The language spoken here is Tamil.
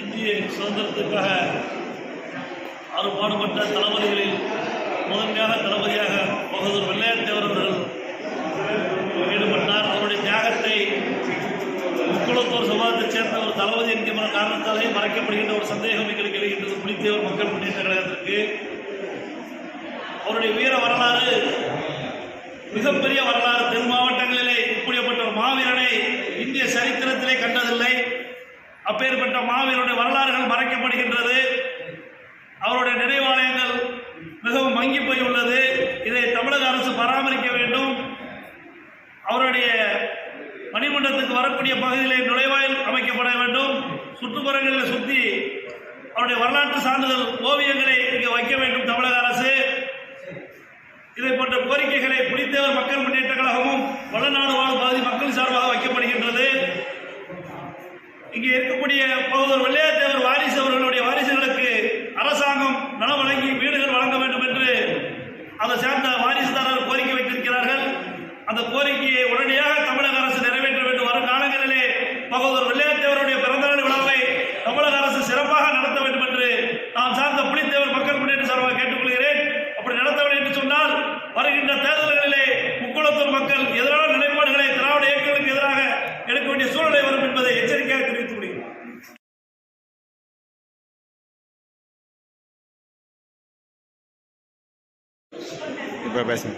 இந்திய சுதந்திரத்துக்காக அறுபாடுபட்ட தளபதிகளில் முதன்மையாக தளபதியாக பகதூர் வெள்ளையத்தேவர் அவர்கள் ஈடுபட்டார். அவருடைய தியாகத்தை முக்குளத்தூர் சமூகத்தைச் சேர்ந்த ஒரு தளபதி என்கிற காரணத்தாலே மறைக்கப்படுகின்ற ஒரு சந்தேகம் எங்களுக்கு இருக்கின்றது புலித்தேவர் மக்கள் முன்னேற்ற கழகத்திற்கு. அவருடைய வீர வரலாறு மிகப்பெரிய வரலாறு. தென் அப்பேற்பட்ட மாவீரருடைய வரலாறுகள் மறைக்கப்படுகின்றது. அவருடைய நினைவாலயங்கள் மிகவும் மங்கி போய் உள்ளது இதை தமிழக அரசு பராமரிக்க வேண்டும். அவருடைய மணிமண்டலத்துக்கு வரக்கூடிய பகுதியிலே நுழைவாயில் அமைக்கப்பட வேண்டும். சுற்றுப்புறங்களில் சுற்றி அவருடைய வரலாற்று சான்றிதழ் ஓவியங்களை இங்கே வைக்க வேண்டும் தமிழக அரசு. இதை போன்ற கோரிக்கைகளை புலித்தேவர் மக்கள் முன்னேற்ற கழகமும் இங்கே இருக்கக்கூடிய பகுதர் வெள்ளையாத்தேவர் வாரிசு அவர்களுடைய வாரிசுகளுக்கு அரசாங்கம் நலம் வழங்கி வீடுகள் வழங்க வேண்டும் என்று அதை சேர்ந்த வாரிசுதாரர் கோரிக்கை வைத்திருக்கிறார்கள். அந்த கோரிக்கையை உடனடியாக தமிழக அரசு நிறைவேற்ற வேண்டும். வரும் காலங்களிலே பகோதர் überweisen.